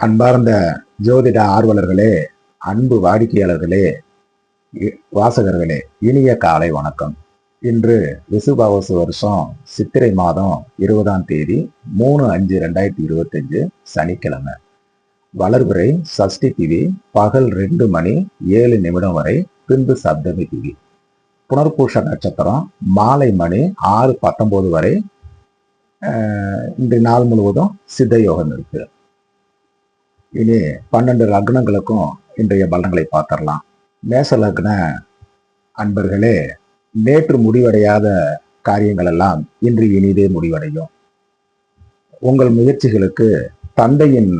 அன்பார்ந்த ஜோதிட ஆர்வலர்களே அன்பு வாடிக்கையாளர்களே வாசகர்களே இனிய காலை வணக்கம். இன்று விசுபாவசு வருஷம் சித்திரை மாதம் இருபதாம் தேதி மூணு அஞ்சு ரெண்டாயிரத்தி இருபத்தஞ்சு சனிக்கிழமை. வளர்புரை சஷ்டி திவி பகல் ரெண்டு மணி ஏழு நிமிடம் வரை பின்பு சப்தமி திவி புனர்பூஷ நட்சத்திரம் மாலை மணி ஆறு பத்தொம்போது வரை இன்று நாள் முழுவதும் சித்த யோகம் இனி பன்னெண்டு லக்னங்களுக்கும் இன்றைய பலன்களை பார்த்துடலாம். மேச லக்ன அன்பர்களே நேற்று முடிவடையாத காரியங்கள் எல்லாம் இன்று இனிதே முடிவடையும். உங்கள் முயற்சிகளுக்கு தந்தையின்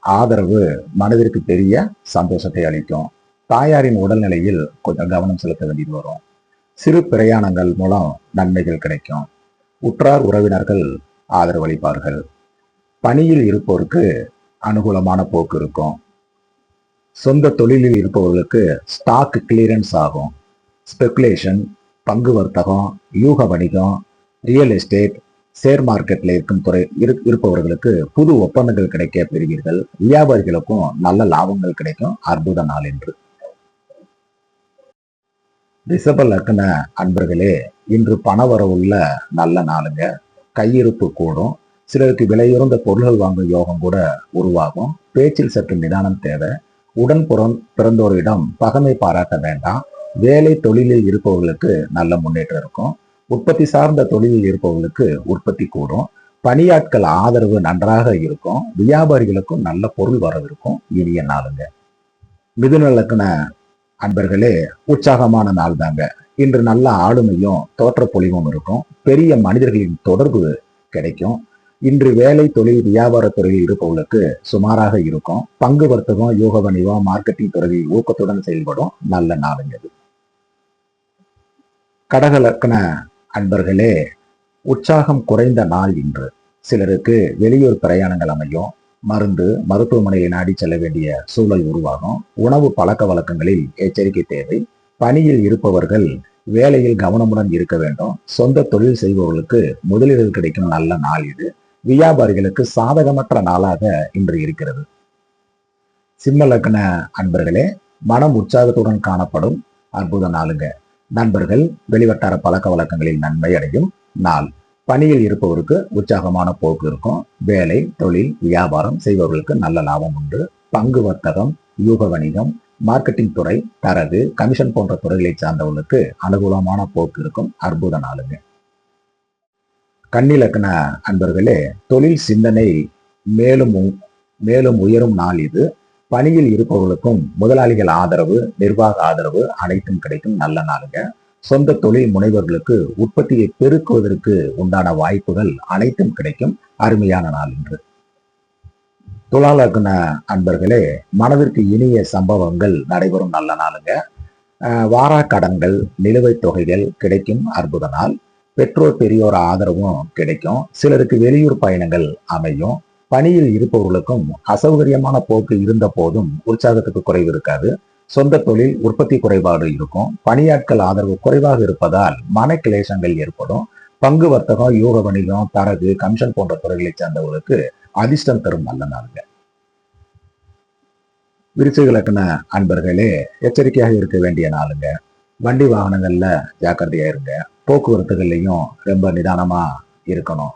ஆதரவு மனதிற்கு பெரிய சந்தோஷத்தை அளிக்கும். தாயாரின் உடல்நிலையில் கொஞ்சம் கவனம் செலுத்த வேண்டியது வரும். சிறு பிரயாணங்கள் மூலம் நன்மைகள் கிடைக்கும். உற்றார் உறவினர்கள் ஆதரவளிப்பார்கள். பணியில் இருப்போருக்கு அனுகூலமான போக்கு இருக்கும். சொந்த தொழிலில் இருப்பவர்களுக்கு ஸ்டாக் கிளியரன்ஸ் ஆகும். ஸ்பெகுலேஷன் பங்கு வர்த்தகம் யூக வணிகம் ரியல் எஸ்டேட் ஷேர் மார்க்கெட்ல இருக்கும் துறை இருப்பவர்களுக்கு புது ஒப்பந்தங்கள் கிடைக்க பெறுவீர்கள். வியாபாரிகளுக்கும் நல்ல லாபங்கள் கிடைக்கும். அற்புத நாள் என்று. ரிஷப லக்ன அன்பர்களே இன்று பண வரவுள்ள நல்ல நாளுங்க. கையிருப்பு கூடும். சிலருக்கு விலையுறந்த பொருள்கள் வாங்கும் யோகம் கூட உருவாகும். பேச்சில் சற்று நிதானம் தேவை. உடன்புறம் பிறந்தோரிடம் பகமை பாராட்ட வேண்டாம். வேலை தொழிலில் இருப்பவர்களுக்கு நல்ல முன்னேற்றம் இருக்கும். உற்பத்தி சார்ந்த தொழிலில் இருப்பவர்களுக்கு உற்பத்தி கூடும். பணியாட்கள் ஆதரவு நன்றாக இருக்கும். வியாபாரிகளுக்கும் நல்ல பொருள் வரவிருக்கும். இனிய நாளுங்க. மிதுன லக்ன அன்பர்களே உற்சாகமான நாள் தாங்க. இன்று நல்ல ஆளுமையும் தோற்றப்பொழிவும் இருக்கும். பெரிய மனிதர்களின் தொடர்பு கிடைக்கும். இன்று வேலை தொழில் வியாபார துறையில் இருப்பவர்களுக்கு சுமாராக இருக்கும். பங்கு வர்த்தகம் யோக வணிகம் மார்க்கெட்டிங் துறையில் ஊக்கத்துடன் செயல்படும் நல்ல நாளுங்க இது. கடக லக்ன அன்பர்களே உற்சாகம் குறைந்த நாள் இன்று. சிலருக்கு வெளியூர் பிரயாணங்கள் அமையும். மருந்து மருத்துவமனையை நாடி செல்ல வேண்டிய சூழல் உருவாகும். உணவு பழக்க வழக்கங்களில் எச்சரிக்கை தேவை. பணியில் இருப்பவர்கள் வேலையில் கவனமுடன் இருக்க வேண்டும். சொந்த தொழில் செய்பவர்களுக்கு முதலீடு கிடைக்கும் நல்ல நாள் இது. வியாபாரிகளுக்கு சாதகமற்ற நாளாக இன்று இருக்கிறது. சிம்ம லக்ன அன்பர்களே மனம் உற்சாகத்துடன் காணப்படும் அற்புத நாளுங்க. நண்பர்கள் வெளிவட்டார பழக்க வழக்கங்களில் நன்மை அடையும் நாள். பணியில் இருப்பவருக்கு உற்சாகமான போக்கு இருக்கும். வேலை தொழில் வியாபாரம் செய்பவர்களுக்கு நல்ல லாபம் உண்டு. பங்கு வர்த்தகம் யூக வணிகம் மார்க்கெட்டிங் துறை தரது கமிஷன் போன்ற துறைகளை சார்ந்தவர்களுக்கு அனுகூலமான போக்கு இருக்கும் அற்புத நாளுங்க. கன்னிலக்கண அன்பர்களே தொழில் சிந்தனை மேலும் உ- மேலும் உயரும் நாள் இது. பணியில் இருப்பவர்களுக்கும் முதலாளிகள் ஆதரவு நிர்வாக ஆதரவு அனைத்தும் கிடைக்கும் நல்ல நாளுங்க. சொந்த தொழில் முனைவர்களுக்கு உற்பத்தியை பெருக்குவதற்கு உண்டான வாய்ப்புகள் அனைத்தும் கிடைக்கும். அருமையான நாள் இன்று. துலாலக்ன அன்பர்களே மனதிற்கு இனிய சம்பவங்கள் நடைபெறும் நல்ல நாளுங்க. அஹ் வாரா கடன்கள் நிலுவைத் தொகைகள் கிடைக்கும் அற்புத நாள். பெற்றோர் பெரியோர் ஆதரவும் கிடைக்கும். சிலருக்கு வெளியூர் பயணங்கள் அமையும். பணியில் இருப்பவர்களுக்கும் அசௌகரியமான போக்கு இருந்த போதும் உற்சாகத்துக்கு குறைவு இருக்காது. சொந்த தொழில் உற்பத்தி குறைபாடு இருக்கும். பணியாட்கள் ஆதரவு குறைவாக இருப்பதால் மன கிளேசங்கள் ஏற்படும். பங்கு வர்த்தகம் யோக வணிகம் தரகு கமிஷன் போன்ற துறைகளைச் சேர்ந்தவர்களுக்கு அதிர்ஷ்டம் தரும் நல்ல நாளுங்க. விருச்சிகளுக்குன அன்பர்களே எச்சரிக்கையாக இருக்க வேண்டிய நாளுங்க. வண்டி வாகனங்கள்ல ஜாக்கிரதையா இருங்க. போக்குவரத்துகள்லையும் ரொம்ப நிதானமாக இருக்கணும்.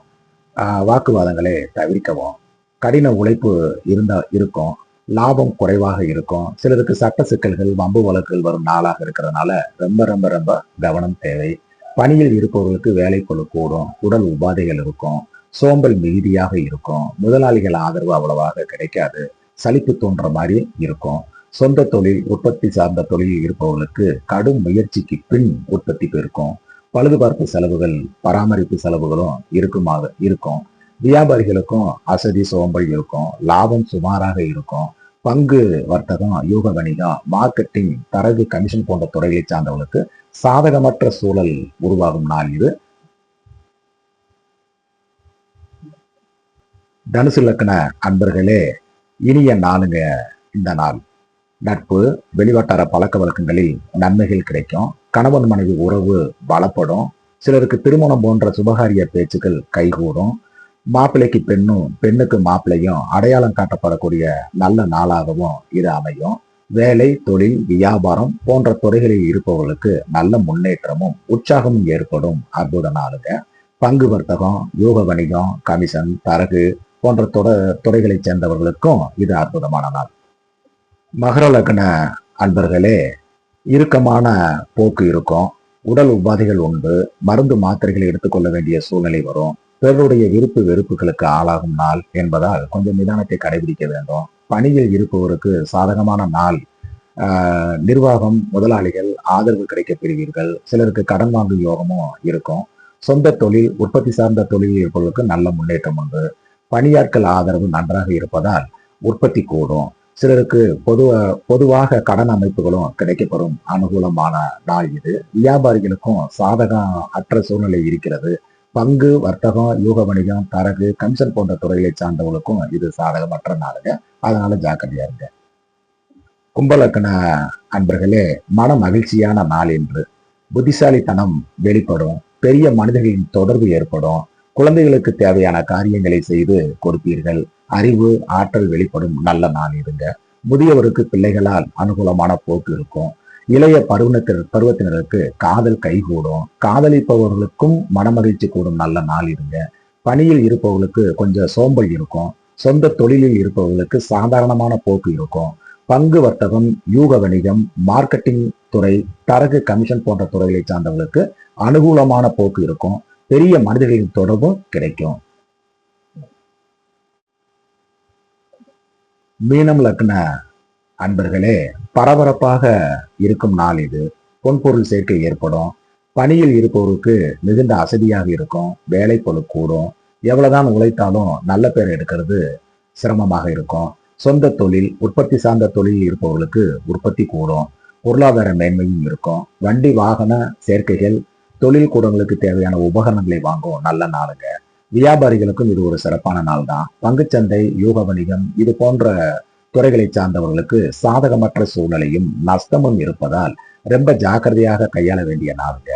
வாக்குவாதங்களை தவிர்க்கவும். கடின உழைப்பு இருந்தால் இருக்கும். லாபம் குறைவாக இருக்கும். சிலருக்கு சட்ட சிக்கல்கள் வம்பு வழக்குகள் வரும் நாளாக இருக்கிறதுனால ரொம்ப ரொம்ப ரொம்ப கவனம் தேவை. பணியில் இருப்பவர்களுக்கு வேலை கூடும். உடல் உபாதைகள் இருக்கும். சோம்பல் மிகுதியாக இருக்கும். முதலாளிகள் ஆதரவு அவ்வளவாக கிடைக்காது. சலிப்பு தோன்ற மாதிரி இருக்கும். சொந்த தொழில் உற்பத்தி சார்ந்த தொழிலில் இருப்பவர்களுக்கு கடும் முயற்சிக்கு பின் உற்பத்தி பெருக்கும். பழுதுபார்ப்பு செலவுகள் பராமரிப்பு செலவுகளும் இருக்குமாக இருக்கும். வியாபாரிகளுக்கும் அசதி சோம்பல் இருக்கும் லாபம் சுமாராக இருக்கும். பங்கு வர்த்தகம் யூக வணிகம் மார்க்கெட்டிங் தரகு கமிஷன் போன்ற துறைகளை சார்ந்தவர்களுக்கு சாதகமற்ற சூழல் உருவாகும் நாள் இது. தனுசு லக்ன அன்பர்களே இனிய நாளுங்க இந்த நாள். நட்பு வெளிவட்டார பழக்க வழக்கங்களில் நன்மைகள் கிடைக்கும். கணவன் மனைவி உறவு பலப்படும். சிலருக்கு திருமணம் போன்ற சுபகாரிய பேச்சுக்கள் கைகூடும். மாப்பிள்ளைக்கு பெண்ணும் பெண்ணுக்கு மாப்பிள்ளையும் அடையாளம் காட்டப்படக்கூடிய நல்ல நாளாகவும் இது அமையும். வேலை தொழில் வியாபாரம் போன்ற துறைகளில் இருப்பவர்களுக்கு நல்ல முன்னேற்றமும் உற்சாகமும் ஏற்படும் அற்புத நாளுங்க. பங்கு வர்த்தகம் யூக வணிகம் கமிஷன் தரகு போன்ற துறை துறைகளைச் சேர்ந்தவர்களுக்கும் இது அற்புதமான நாள். மகர லக்ன அன்பர்களே இறுக்கமான போக்கு இருக்கும். உடல் உபாதைகள் உண்டு. மருந்து மாத்திரைகளை எடுத்துக்கொள்ள வேண்டிய சூழ்நிலை வரும். பிறருடைய விருப்பு வெறுப்புகளுக்கு ஆளாகும் நாள் என்பதால் கொஞ்சம் நிதானத்தை கடைபிடிக்க வேண்டும். பணியில் இருப்பவருக்கு சாதகமான நாள். நிர்வாகம் முதலாளிகள் ஆதரவு கிடைக்க பெறுவீர்கள். சிலருக்கு கடன் வாங்கும் யோகமும் இருக்கும். சொந்த தொழில் உற்பத்தி சார்ந்த தொழில் இருப்பவர்களுக்கு நல்ல முன்னேற்றம் உண்டு. பணியாட்கள் ஆதரவு நன்றாக இருப்பதால் உற்பத்தி கூடும். சிலருக்கு பொதுவ பொதுவாக கடன் அமைப்புகளும் கிடைக்கப்பெறும் அனுகூலமான நாள் இது. வியாபாரிகளுக்கும் சாதகம் அற்ற சூழ்நிலை இருக்கிறது. பங்கு வர்த்தகம் யூக வணிகம் தரகு கமிஷன் போன்ற துறைகளை சார்ந்தவங்களுக்கும் இது சாதகமற்ற நாளுங்க. அதனால ஜாக்கிரதையா இருங்க. கும்பலக்கண அன்பர்களே மன மகிழ்ச்சியான நாள் என்று புத்திசாலித்தனம் வெளிப்படும். பெரிய மனிதர்களின் தொடர்பு ஏற்படும். குழந்தைகளுக்கு தேவையான காரியங்களை செய்து கொடுப்பீர்கள். அறிவு ஆற்றல் வெளிப்படும் நல்ல நாள் இருங்க. முதியவருக்கு பிள்ளைகளால் அனுகூலமான போக்கு இருக்கும். இளைய பருவத்தினர் பருவத்தினருக்கு காதல் கைகூடும். காதலிப்பவர்களுக்கும் மனமகிழ்ச்சி கூடும் நல்ல நாள் இருங்க. பணியில் இருப்பவர்களுக்கு கொஞ்சம் சோம்பல் இருக்கும். சொந்த தொழிலில் இருப்பவர்களுக்கு சாதாரணமான போக்கு இருக்கும். பங்கு வர்த்தகம் யூக வணிகம் மார்க்கெட்டிங் துறை தரகு கமிஷன் போன்ற துறைகளை சார்ந்தவர்களுக்கு அனுகூலமான போக்கு இருக்கும். பெரிய மனிதர்களின் தொடர்பும் கிடைக்கும். மீனம் லக்ன அன்பர்களே பரபரப்பாக இருக்கும் நாள் இது. பொன்பொருள் சேர்க்கை ஏற்படும். பணியில் இருப்பவருக்கு மிகுந்த அசதியாக இருக்கும். வேலை பொழு கூடும். எவ்வளவுதான் உழைத்தாலும் நல்ல பேர் எடுக்கிறது சிரமமாக இருக்கும். சொந்த தொழில் உற்பத்தி சார்ந்த தொழில் இருப்பவர்களுக்கு உற்பத்தி கூடும். பொருளாதார மேன்மையும் இருக்கும். வண்டி வாகன சேர்க்கைகள் தொழில் கூடங்களுக்கு தேவையான உபகரணங்களை வாங்கும் நல்ல நாளுங்க. வியாபாரிகளுக்கும் இது ஒரு சிறப்பான நாள் தான் பங்குச்சந்தை யூக வணிகம் இது போன்ற துறைகளை சார்ந்தவர்களுக்கு சாதகமற்ற சூழ்நிலையும் நஷ்டமும் இருப்பதால் ரொம்ப ஜாக்கிரதையாக கையாள வேண்டிய நாளுங்க.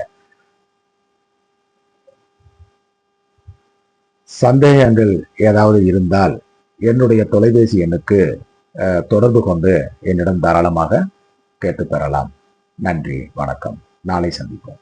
சந்தேகங்கள் ஏதாவது இருந்தால் என்னுடைய தொலைபேசி எண்ணுக்கு தொடர்பு கொண்டு என்னிடம் தாராளமாக கேட்டு பெறலாம். நன்றி வணக்கம். நாளை சந்திப்போம்.